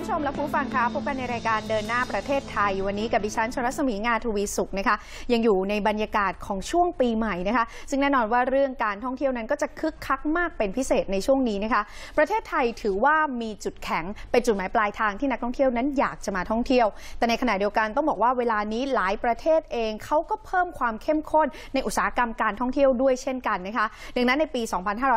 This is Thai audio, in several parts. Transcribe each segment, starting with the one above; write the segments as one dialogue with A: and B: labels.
A: ผู้ชมและผู้ฟังคะพบกันในรายการเดินหน้าประเทศไทย วันนี้กับดิฉันชรัศมีงาทวีสุขนะคะ ยังอยู่ในบรรยากาศของช่วงปีใหม่นะคะ ซึ่งแน่นอนว่าเรื่องการท่องเที่ยวนั้นก็จะคึกคักมากเป็นพิเศษในช่วงนี้นะคะ ประเทศไทยถือว่ามีจุดแข็งเป็นจุดหมายปลายทางที่นักท่องเที่ยวนั้นอยากจะมาท่องเที่ยว แต่ในขณะเดียวกันต้องบอกว่าเวลานี้หลายประเทศเองเขาก็เพิ่มความเข้มข้นในอุตสาหกรรมการท่องเที่ยวด้วยเช่นกันนะคะ ดังนั้นในปี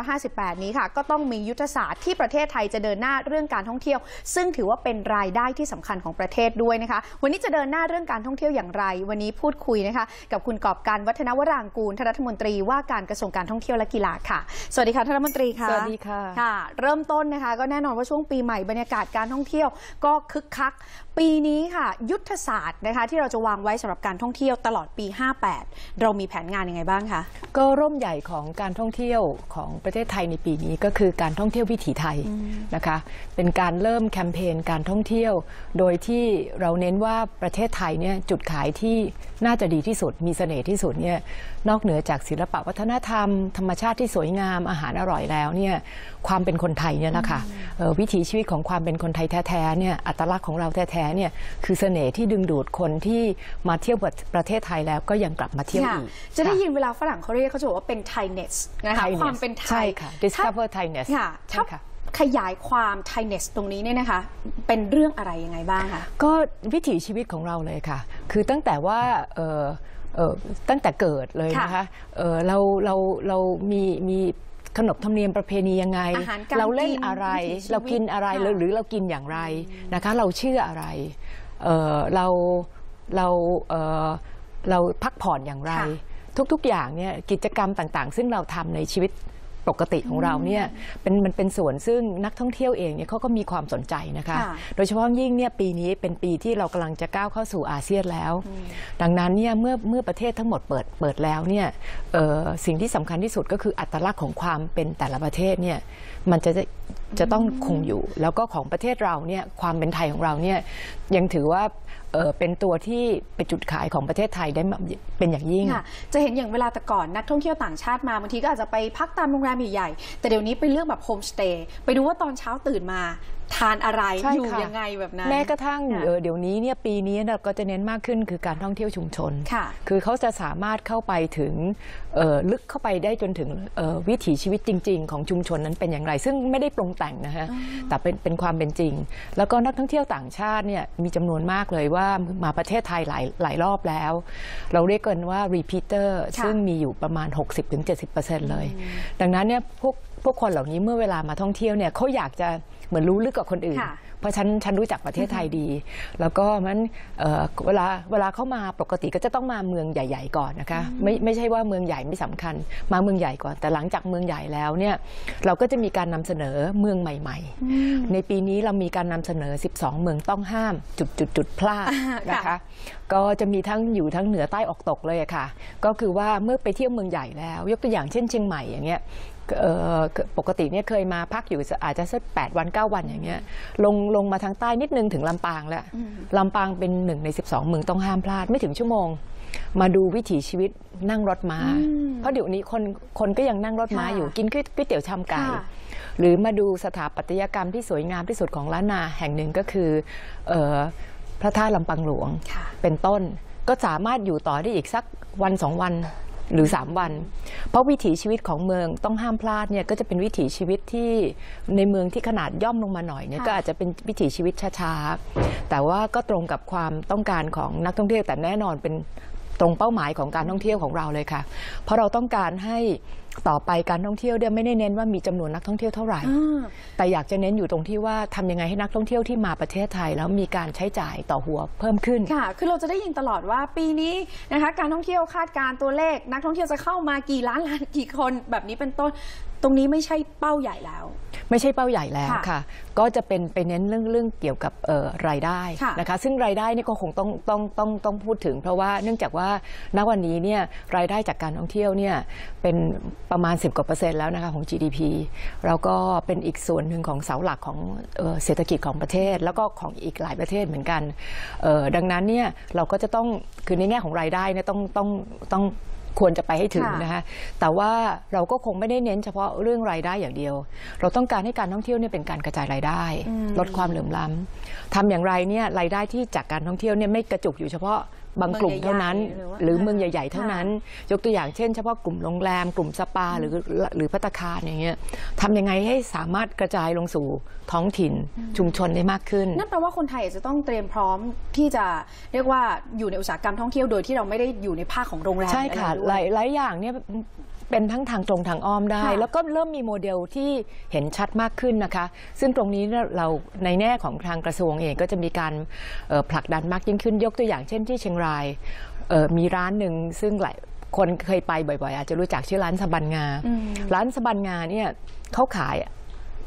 A: 2558 นี้ค่ะ ก็ต้องมียุทธศาสตร์ที่ประเทศไทยจะเดินหน้าเรื่องการท่องเที่ยว ซึ่งถือว่าเป็นรายได้ที่สำคัญของประเทศด้วยนะคะ วันนี้จะเดินหน้าเรื่องการท่องเที่ยวอย่างไร วันนี้พูดคุยนะคะกับคุณกอบการวัฒนวรางกูลท่านรัฐมนตรีว่าการกระทรวงการท่องเที่ยวและกีฬาค่ะ สวัสดีค่ะท่านรัฐมนตรีค่ะ
B: สวัสดีค่ะ
A: ค่ะ เริ่มต้นนะคะ ก็แน่นอนว่าช่วงปีใหม่บรรยากาศการท่องเที่ยวก็คึกคัก ปีนี้ค่ะ ยุทธศาสตร์นะคะที่เราจะวางไว้สำหรับการท่องเที่ยวตลอดปี 58 เรามีแผนงานยังไงบ้างคะ
B: ก็ร่มใหญ่ของการท่องเที่ยวของประเทศไทยในปีนี้ก็คือการท่องเที่ยววิถีไทยนะคะ เป็นการเริ่มแคมเปญการท่องเที่ยว โดยที่เราเน้นว่าประเทศไทยเนี่ยจุดขายที่น่าจะดีที่สุด มีเสน่ห์ที่สุดเนี่ยนอกเหนือจากศิลปะวัฒนธรรม ธรรมชาติที่สวยงามอาหารอร่อยแล้วเนี่ยความเป็นคนไทยเนี่ยแหละค่ะเอ่อวิถีชีวิตของความเป็นคนไทยแท้ๆเนี่ยอัตลักษณ์ของเราแท้ๆเนี่ยคือเสน่ห์ที่ดึงดูดคนที่มาเที่ยวประเทศไทยแล้วก็ยังกลับมาเที่ยว
A: ค่ะ
B: อีก
A: จะได้
B: ค่
A: ยินเวลาฝรั่งเขาเรียกเขาจะบอกว่าเป็น Thainess นะคะ
B: Thainess
A: ความเป็นไท
B: ใช่
A: ย
B: ค่ะ
A: ถ้า
B: Discover Thainess
A: ค่ะ
B: ใช่
A: ถ้า
B: ค่ะ
A: ขยายความ Thainess ตรงนี้เนี่ยนะคะ เป็นเรื่องอะไรยังไงบ้างคะ
B: ก็วิถีชีวิตของเราเลยค่ะ คือตั้งแต่ว่าเอ่อเอ่อตั้งแต่เกิดเลยนะคะเอ่อเราเราเรามีมีขนบธรรมเนียมประเพณียังไง
A: อาหารการ
B: เราเล่น
A: กิน
B: อะไร
A: วิถีชีวิต
B: เรากินอะไร
A: ค่ะ
B: หรือหรือเรากินอย่างไรนะคะ เราเชื่ออะไรเอ่อเราเราเอ่อเราพักผ่อนอย่างไร
A: ค่ะ
B: ทุกๆอย่างเนี่ยกิจกรรมต่างๆ ซึ่งเราทำในชีวิต ปกติของเราเนี่ยเป็นมันเป็นส่วนซึ่งนักท่องเที่ยวเองเนี่ยเขาก็มีความสนใจนะคะ
A: ค่ะ
B: โดยเฉพาะยิ่งเนี่ยปีนี้เป็นปีที่เรากำลังจะก้าวเข้าสู่อาเซียนแล้ว ดังนั้นเนี่ยเมื่อเมื่อประเทศทั้งหมดเปิดเปิดแล้วเนี่ยเอ่อสิ่งที่สำคัญที่สุดก็คืออัตลักษณ์ของความเป็นแต่ละประเทศเนี่ยมันจะ จะต้องคงอยู่ แล้วก็ของประเทศเราเนี่ยความเป็นไทยของเราเนี่ยยังถือว่าเออเป็นตัวที่เป็นจุดขายของประเทศไทยได้เป็นอย่างยิ่ง
A: ค่ะจะเห็นอย่างเวลาแต่ก่อนนักท่องเที่ยวต่างชาติมาบางทีก็อาจจะไปพักตามโรงแรมใหญ่ๆแต่เดี๋ยวนี้ไปเลือกแบบโฮมสเตย์ไปดูว่าตอนเช้าตื่นมา ทานอะไร
B: ใช่
A: อยู่
B: ค่ะ
A: ยังไงแบบนั้น
B: แม้กระทั่ง
A: ค่ะ
B: เอ่อเดี๋ยวนี้เนี่ยปีนี้เราก็จะเน้นมากขึ้นคือการท่องเที่ยวชุมชน
A: ค่ะ
B: คือเขาจะสามารถเข้าไปถึงเอ่อลึกเข้าไปได้จนถึงเอ่อวิถีชีวิตจริง ๆ ของชุมชนนั้นเป็นอย่างไร ซึ่งไม่ได้ปรุงแต่งนะฮะแต่เป็นเป็นความเป็นจริง แล้วก็นักท่องเที่ยวต่างชาติเนี่ยมีจำนวนมากเลยว่ามาประเทศไทยหลายหลายรอบแล้ว เราเรียกกันว่า repeater
A: ค่ะ
B: ซึ่งมีอยู่ประมาณ 60-70%เลย ดังนั้นเนี่ยพวก พวกคนเหล่านี้เมื่อเวลามาท่องเที่ยวเนี่ยเขาอยากจะเหมือนรู้ลึกกว่าคนอื่น
A: ค่ะ
B: เพราะฉันฉันรู้จักประเทศไทยดี แล้วก็มันเอ่อเวลาเวลาเข้ามาปกติก็จะต้องมาเมืองใหญ่ ๆ ก่อนนะคะไม่ไม่ใช่ว่าเมืองใหญ่ไม่สำคัญ มาเมืองใหญ่ก่อน แต่หลังจากเมืองใหญ่แล้วเนี่ยเราก็จะมีการนำเสนอเมืองใหม่ ๆ ในปีนี้เรามีการนำเสนอ 12 เมืองต้องห้ามจุดจุดจุดพลาด
A: อ่า
B: นะ
A: ค่ะ
B: คะ ก็จะมีทั้งอยู่ทั้งเหนือใต้ออกตกเลยอะค่ะ ก็คือว่าเมื่อไปเที่ยวเมืองใหญ่แล้ว ยกตัวอย่างเช่นเชียงใหม่อย่างเงี้ยเอ่อปกติเนี่ยเคยมาพักอยู่อาจจะสักแปดวัน9วันอย่างเงี้ยลงลงมาทางใต้นิดนึงถึงลำปางแล้วลำปางเป็นหนึ่งใน 12 เมืองต้องห้ามพลาดไม่ถึงชั่วโมง มาดูวิถีชีวิตนั่งรถม้า เพราะเดี๋ยวนี้คนคนก็ยังนั่งรถม้า
A: ค่ะ
B: อยู่กินก๋วยก๋วยเตี๋ยวชามไก่
A: ค่ะ
B: หรือมาดูสถาปัตยกรรมที่สวยงามที่สุดของล้านนาแห่งหนึ่งก็คือเออ พระธาตุลำปังหลวง
A: ค่ะ
B: เป็นต้น ก็สามารถอยู่ต่อได้อีกสักวันสองวันหรือ 3 วัน เพราะวิถีชีวิตของเมืองต้องห้ามพลาดเนี่ยก็จะเป็นวิถีชีวิตที่ในเมืองที่ขนาดย่อมลงมาหน่อยเนี่ย
A: ค่ะ
B: ก็อาจจะเป็นวิถีชีวิตช้าๆ แต่ว่าก็ตรงกับความต้องการของนักท่องเที่ยวแต่แน่นอนเป็นตรงเป้าหมายของการท่องเที่ยวของเราเลยค่ะ เพราะเราต้องการให้ ต่อไปการท่องเที่ยวเนี่ยไม่ได้เน้นว่ามีจำนวนนักท่องเที่ยวเท่าไหร่
A: อ่า
B: แต่อยากจะเน้นอยู่ตรงที่ว่าทำยังไงให้นักท่องเที่ยวที่มาประเทศไทย แล้วมีการใช้จ่ายต่อหัวเพิ่มขึ้น
A: ค่ะ คือเราจะได้ยินตลอดว่าปีนี้นะคะการท่องเที่ยวคาดการณ์ตัวเลข นักท่องเที่ยวจะเข้ามากี่ล้านล้านกี่คนแบบนี้เป็นต้น ตรงนี้ไม่ใช่เป้าใหญ่แล้ว
B: ไม่ใช่เป้าใหญ่แล้ว
A: ค่ะ
B: ค่ะก็จะเป็นไปเน้นเรื่องเรื่องเกี่ยวกับเอ่อรายได้
A: ค่ะ
B: นะคะ ซึ่งรายได้นี่ก็คงต้องต้องต้องต้องพูดถึง เพราะว่าเนื่องจากว่าณวันนี้เนี่ยรายได้จากการท่องเที่ยวเนี่ยเป็นประมาณ 10กว่าเปอร์เซ็นต์แล้วนะคะของ GDP แล้วก็เป็นอีกส่วนหนึ่งของเสาหลักของเอ่อเศรษฐกิจของประเทศ แล้วก็ของอีกหลายประเทศเหมือนกันเอ่อดังนั้นเนี่ยเราก็จะต้องคือในแง่ของรายได้เนี่ยต้องต้องต้อง ควรจะไปให้ถึง
A: ค่ะ
B: นะคะแต่ว่าเราก็คงไม่ได้เน้นเฉพาะเรื่องรายได้อย่างเดียว เราต้องการให้การท่องเที่ยวเนี่ยเป็นการกระจายรายได้ ลดความเหลื่อมล้ำทำอย่างไรเนี่ยรายได้ที่จากการท่องเที่ยวเนี่ยไม่กระจุกอยู่เฉพาะ บางกลุ่มเท่านั้น
A: เมืองใหญ่ๆหรือว่า
B: หรือเมืองใหญ่ ๆ เท่านั้น ยกตัวอย่างเช่น เฉพาะกลุ่มโรงแรม กลุ่มสปาหรือหรือพัตตาคารอย่างเงี้ยทำยังไงให้สามารถกระจายลงสู่ท้องถิ่นชุมชนได้มากขึ้น
A: นั่นแปลว่าคนไทยอาจจะต้องเตรียมพร้อมที่จะเรียกว่าอยู่ในอุตสาหกรรมท่องเที่ยวโดยที่เราไม่ได้อยู่ในภาคของโรงแรม
B: ใช่ค่ะ
A: อไรด้วย
B: หลายหลายอย่างเนี่ยเป็นทั้งทางตรงทางอ้อมได้
A: ค่ะ
B: แล้วก็เริ่มมีโมเดลที่เห็นชัดมากขึ้นนะคะ ซึ่งตรงนี้เนี่ยเราในแง่ของทางกระทรวงเองก็จะมีการเอ่อผลักดันมากยิ่งขึ้นยกตัวอย่างเช่นที่เชียงรายเอ่อมีร้านหนึ่งซึ่งหลายคนเคยไปบ่อยๆ อาจจะรู้จักชื่อร้านสบันงา
A: อืม
B: ร้านสบันงาเนี่ยเขาขาย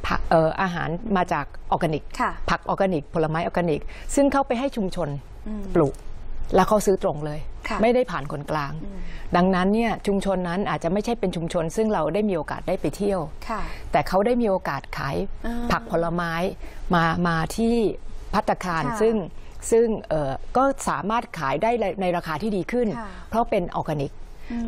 B: ผักเอ่ออาหารมาจากออร์แกนิก
A: ค่ะ
B: ผักออร์แกนิก ผลไม้ออร์แกนิก ซึ่งเขาไปให้ชุมชน
A: อืม
B: ปลูก แล้วเขาซื้อตรงเลย
A: ค่ะ
B: ไม่ได้ผ่านคนกลาง ดังนั้นเนี่ยชุมชนนั้นอาจจะไม่ใช่เป็นชุมชน ซึ่งเราได้มีโอกาสได้ไปเที่ยว
A: ค่ะ
B: แต่เขาได้มีโอกาสขาย
A: อ่า
B: ผักผลไม้มามาที่พัตตาคาร
A: ค่ะ
B: ซึ่ง ซึ่งเอ่อก็สามารถขายได้ในราคาที่ดีขึ้น
A: ค่ะ
B: เพราะเป็นออร์แกนิก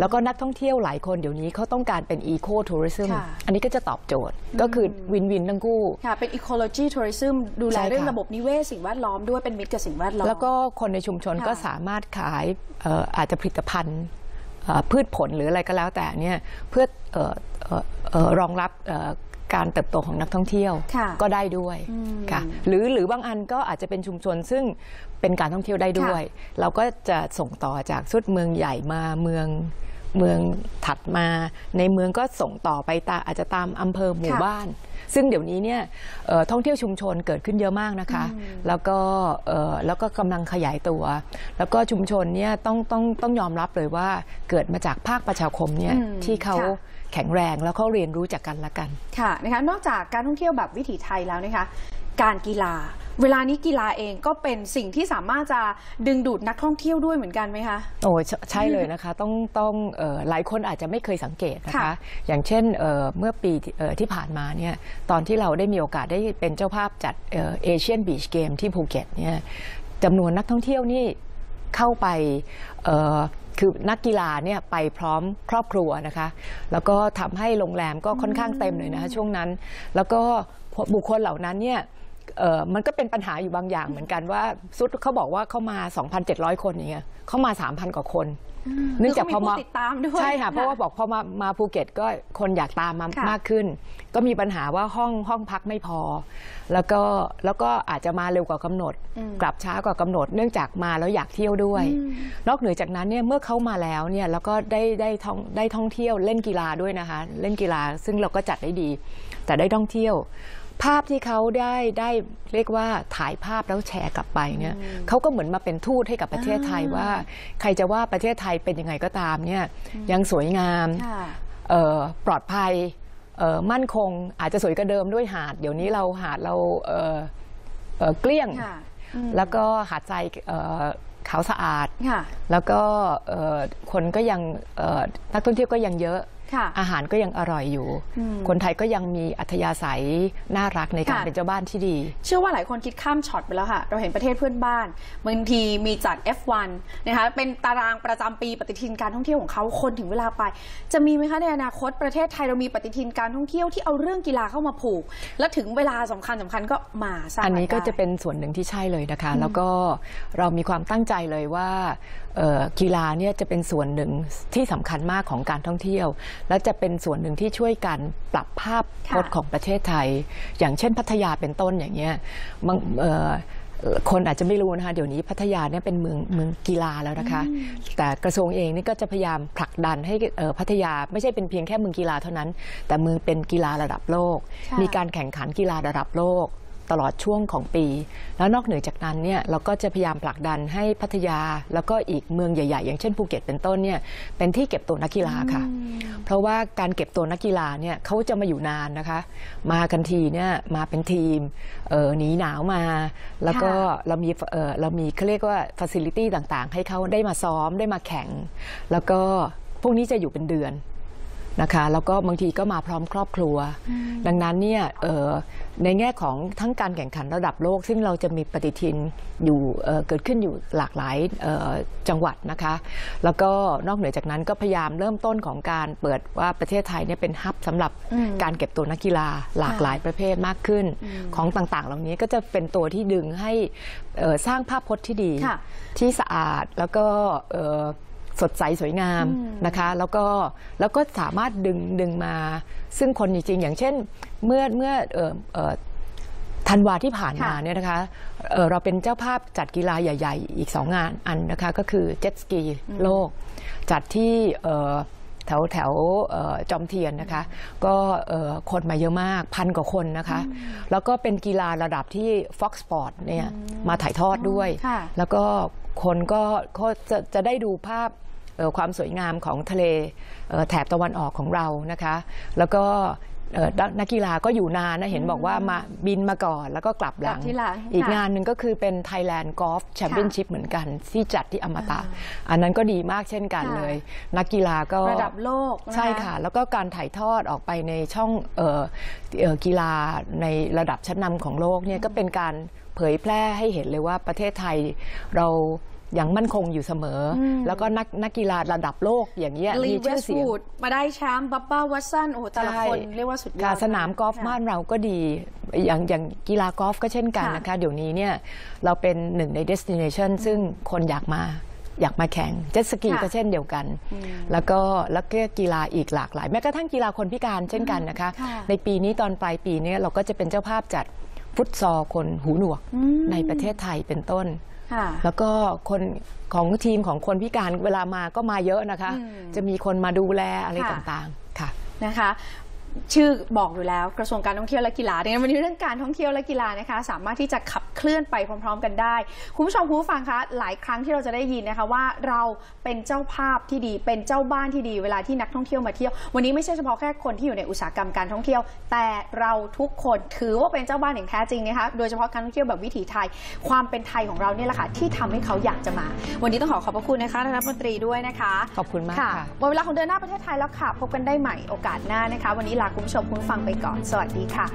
B: แล้วก็นักท่องเที่ยวหลายคนเดี๋ยวนี้เขาต้องการเป็นอีโคทัวริซึม
A: ค่ะ
B: อันนี้ก็จะตอบโจทย์ก็คือวินวินทั้งคู่
A: ค่ะเป็น ecology tourism ดูแล
B: ใช่ค่ะ
A: เรื่องระบบนิเวศสิ่งแวดล้อมด้วยเป็นมิตรกับสิ่งแวดล้อม
B: แล้วก็คนในชุมชน
A: ค่ะ
B: ก็สามารถขายเอ่ออาจจะผลิตภัณฑ์เอ่อพืชผลหรืออะไรก็แล้วแต่เนี่ยเพื่อเอ่อเอ่อเอ่อรองรับเอ่อ การเติบโตของนักท่องเที่ยว
A: ค่ะ
B: ก็ได้ด้วยค่ะหรือหรือบางอันก็อาจจะเป็นชุมชนซึ่งเป็นการท่องเที่ยวได้ด้วย เราก็จะส่งต่อจากสุดเมืองใหญ่มาเมืองเมืองถัดมาในเมืองก็ส่งต่อไปตาอาจจะตามอำเภอหมู่
A: ค่ะ
B: บ้าน ซึ่งเดี๋ยวนี้เนี่ยเอ่อท่องเที่ยวชุมชนเกิดขึ้นเยอะมากนะคะ แล้วก็เอ่อแล้วก็กำลังขยายตัว แล้วก็ชุมชนเนี่ยต้องต้องต้องยอมรับเลยว่าเกิดมาจากภาคประชาคมเนี่ย
A: อืม
B: ที่เขา
A: ค่ะ
B: แข็งแรงแล้วเขาเรียนรู้จากกันและกัน
A: ค่ะนะคะนอกจากการท่องเที่ยวแบบวิถีไทยแล้วนะคะการกีฬา เวลานี้กีฬาเองก็เป็นสิ่งที่สามารถจะดึงดูดนักท่องเที่ยวด้วยเหมือนกันไหมคะ
B: โอ้ใช่ใช่เลยนะคะ ต้องต้องเอ่อหลายคนอาจจะไม่เคยสังเกตนะคะ
A: ค่ะ
B: อย่างเช่นเอ่อเมื่อปีที่เอ่อที่ผ่านมาเนี่ยตอนที่เราได้มีโอกาสได้เป็นเจ้าภาพจัดเอเชียนบีชเกมที่ภูเก็ตเนี่ยจำนวนนักท่องเที่ยวนี่เข้าไปเอ่อ คือนักกีฬาเนี่ยไปพร้อมครอบครัวนะคะ แล้วก็ทำให้โรงแรมก็ค่อนข้างเต็มเลยนะคะช่วงนั้น แล้วก็บุคคลเหล่านั้นเนี่ยเอ่อมันก็เป็นปัญหาอยู่บางอย่างเหมือนกันว่าซุดเขาบอกว่าเขามา 2,700 คนอย่างเงี้ยเขามา 3,000 กว่าคน เนื่องจากพอมา
A: คือเขามีผู้ติดตามด้วย
B: ใช่ค่ะ
A: ค่ะ
B: เพราะว่าบอกพอมามาภูเก็ตก็คนอยากตามมา
A: ค่ะ
B: มากขึ้น ก็มีปัญหาว่าห้องห้องพักไม่พอ แล้วก็แล้วก็อาจจะมาเร็วกว่ากำหนด กลับช้ากว่ากำหนด เนื่องจากมาแล้วอยากเที่ยวด้วย นอกเหนือจากนั้นเนี่ยเมื่อเขามาแล้วเนี่ยแล้วก็ได้ได้ท่องได้ท่องเที่ยวเล่นกีฬาด้วยนะคะ เล่นกีฬาซึ่งเราก็จัดได้ดี แต่ได้ท่องเที่ยว ภาพที่เขาได้ได้เรียกว่าถ่ายภาพแล้วแชร์กลับไปเนี่ยเขาก็เหมือนมาเป็นทูตให้กับประเทศไทยว่า ใครจะว่าประเทศไทยเป็นยังไงก็ตามเนี่ยยังสวยงาม
A: ค่ะ
B: เอ่อปลอดภัยเอ่อมั่นคงอาจจะสวยกว่าเดิมด้วยหาด เดี๋ยวนี้เราหาดเราเอ่อเอ่อเกลี้ยง
A: ค่ะ
B: แล้วก็หาดทรายเอ่อขาวสะอาด
A: ค่ะ
B: แล้วก็เอ่อคนก็ยังเอ่อนักท่องเที่ยวก็ยังเยอะ
A: ค่ะ
B: อาหารก็ยังอร่อยอยู่
A: อืม
B: คนไทยก็ยังมีอัธยาศัยน่ารักในการ
A: ค่ะ
B: เป็นเจ้าบ้านที่ดี
A: เชื่อว่าหลายคนคิดข้ามช็อตไปแล้วค่ะ เราเห็นประเทศเพื่อนบ้านบางทีมีจัด F1 นะคะเป็นตารางประจำปีปฏิทินการท่องเที่ยวของเขาคนถึงเวลาไป จะมีไหมคะในอนาคตประเทศไทยเรามีปฏิทินการท่องเที่ยวที่เอาเรื่องกีฬาเข้ามาผูก และถึงเวลาสำคัญสำคัญก็มาสร้าง
B: อันนี้ก็
A: รายได้
B: จะเป็นส่วนหนึ่งที่ใช่เลยนะคะ แล้วก็เรามีความตั้งใจเลยว่าเอ่อกีฬาเนี่ยจะเป็นส่วนหนึ่งที่สำคัญมากของการท่องเที่ยว และจะเป็นส่วนหนึ่งที่ช่วยกันปรับภาพพจน์
A: ค่ะ
B: ของประเทศไทย อย่างเช่นพัทยาเป็นต้นอย่างเงี้ยบางเอ่อคนอาจจะไม่รู้นะคะเดี๋ยวนี้พัทยาเนี่ยเป็นเมืองเมืองกีฬาแล้วนะคะ แต่กระทรวงเองนี่ก็จะพยายามผลักดันให้เอ่อพัทยาไม่ใช่เป็นเพียงแค่เมืองกีฬาเท่านั้น แต่เมืองเป็นกีฬาระดับโลก
A: ค่ะ
B: มีการแข่งขันกีฬาระดับโลก ตลอดช่วงของปี แล้วนอกเหนือจากนั้นเนี่ยเราก็จะพยายามผลักดันให้พัทยา แล้วก็อีกเมืองใหญ่ ๆ อย่างเช่นภูเก็ตเป็นต้นเนี่ยเป็นที่เก็บตัวนักกีฬาค่ะ เพราะว่าการเก็บตัวนักกีฬาเนี่ยเขาจะมาอยู่นานนะคะ มากันทีเนี่ยมาเป็นทีมเอ่อหนีหนาวมา แล้วก็
A: ค่ะ
B: เรามีเอ่อเรามีเขาเรียกว่าฟัซิลิตี้ต่างๆ ให้เขาได้มาซ้อมได้มาแข่ง แล้วก็พวกนี้จะอยู่เป็นเดือน นะคะแล้วก็บางทีก็มาพร้อมครอบครัว ดังนั้นเนี่ยเอ่อในแง่ของทั้งการแข่งขันระดับโลก ซึ่งเราจะมีปฏิทินอยู่เอ่อเกิดขึ้นอยู่หลากหลายเอ่อจังหวัดนะคะ แล้วก็นอกเหนือจากนั้นก็พยายามเริ่มต้นของการเปิดว่าประเทศไทยเนี่ยเป็นฮับสำหรับการเก็บตัวนักกีฬาหลากหลายประเภทมากขึ้น ของต่างๆ เหล่านี้ก็จะเป็นตัวที่ดึงให้เอ่อสร้างภาพพจน์ที่ดี
A: ค่ะ
B: ที่สะอาดแล้วก็เอ่อ สดใสสวยงามนะคะ แล้วก็แล้วก็สามารถดึงดึงมา ซึ่งคนจริงๆอย่างเช่นเมื่อเมื่อเอ่อเอ่อธันวาที่ผ่านมา
A: ค่ะ
B: เนี่ยนะคะเอ่อเราเป็นเจ้าภาพจัดกีฬาใหญ่ ๆ อีกสองงานอันนะคะก็คือเจ็ตสกีโลก จัดที่เอ่อแถวแถวเอ่อจอมเทียนนะคะ ก็เอ่อคนมาเยอะมากพันกว่าคนนะคะ แล้วก็เป็นกีฬาระดับที่ Fox Sport เนี่ยมาถ่ายทอดด้วย
A: ค่ะ
B: แล้วก็คนก็ก็จะจะได้ดูภาพเอ่อ ความสวยงามของทะเลเอ่อแถบตะวันออกของเรานะคะ แล้วก็เอ่อนักนักกีฬาก็อยู่นานนะเห็นบอกว่ามาบินมาก่อนแล้วก็กลับหลัง
A: กลับที่หลัง
B: อีก
A: ค่ะ
B: งานหนึ่งก็คือเป็น Thailand Golf Championship เหมือนกัน ที่จัดที่อมตะ อันนั้นก็ดีมากเช่นกัน
A: ค่ะ
B: เลย นักกีฬาก็
A: ระดับโลกน
B: ใช่ค่ะ แล้วก็การถ่ายทอดออกไปในช่องเอ่อเอ่อกีฬาในระดับชั้นนำของโลกเนี่ยก็เป็นการเผยแพร่ให้เห็นเลยว่าประเทศไทยเรา ยังมั่นคงอยู่เสมออแล้วก็นักนักกีฬาระดับโลกอย่างเงี้ย
A: ลี
B: มี
A: เว
B: ชื่อ
A: ส
B: เสียง
A: วูดมาได้แชมป์บับบ้าวัตสันโอ้โหแต่ละคน
B: ใช่
A: เรียกว่าสุดยอ
B: ค่ะ
A: ด
B: สนามกอล์ฟ
A: ค่ะ
B: บ้านเราก็ดี อย่างอย่างกีฬากอล์ฟก็เช่นกัน
A: ค่ะ
B: นะคะ เดี๋ยวนี้เนี่ยเราเป็นหนึ่งใน destination ซึ่งคนอยากมาอยากมาแข่งเจ็ตสกี
A: ค่ะ
B: ก็เช่นเดียวกัน แล้วก็แล้วก็กีฬาอีกหลากหลาย แม้กระทั่งกีฬาคนพิการเช่นกันนะคะ
A: ค่ะ
B: ในปีนี้ตอนปลายปีเนี้เราก็จะเป็นเจ้าภาพจัดฟุตซอลคนหูหนวกในประเทศไทยเป็นต้น
A: ค่ะ
B: แล้วก็คนของทีมของคนพิการเวลามาก็มาเยอะนะคะ
A: อืม
B: จะมีคนมาดูแลอะไร
A: ค่ะ
B: ต่างๆค่ะ
A: นะคะ ชื่อบอกอยู่แล้วกระทรวงการท่องเที่ยวและกีฬาดังนั้นวันนี้เรื่องการท่องเที่ยวและกีฬานะคะ สามารถที่จะขับเคลื่อนไปพร้อม ๆ กันได้ คุณผู้ชมคุณผู้ฟังคะหลายครั้งที่เราจะได้ยินนะคะว่าเราเป็นเจ้าภาพที่ดี เป็นเจ้าบ้านที่ดีเวลาที่นักท่องเที่ยวมาเที่ยว วันนี้ไม่ใช่เฉพาะแค่คนที่อยู่ในอุตสาหกรรมการท่องเที่ยว แต่เราทุกคนถือว่าเป็นเจ้าบ้านอย่างแท้จริงนะคะโดยเฉพาะการท่องเที่ยวแบบวิถีไทย ความเป็นไทยของเราเนี่ยแหละค่ะที่ทำให้เขาอยากจะมา วันนี้ต้องขอขอบพระคุณนะคะท่านรัฐมนตรีด้วยนะคะ
B: ขอบคุณมากค่ะ
A: หมดเวลาของเดินหน้าประเทศไทยแล้วค่ะพบกันได้ใหม่โอกาสหน้านะคะ วันนี้ลาคุณผู้ชมคุณฟังไปก่อน สวัสดีค่ะ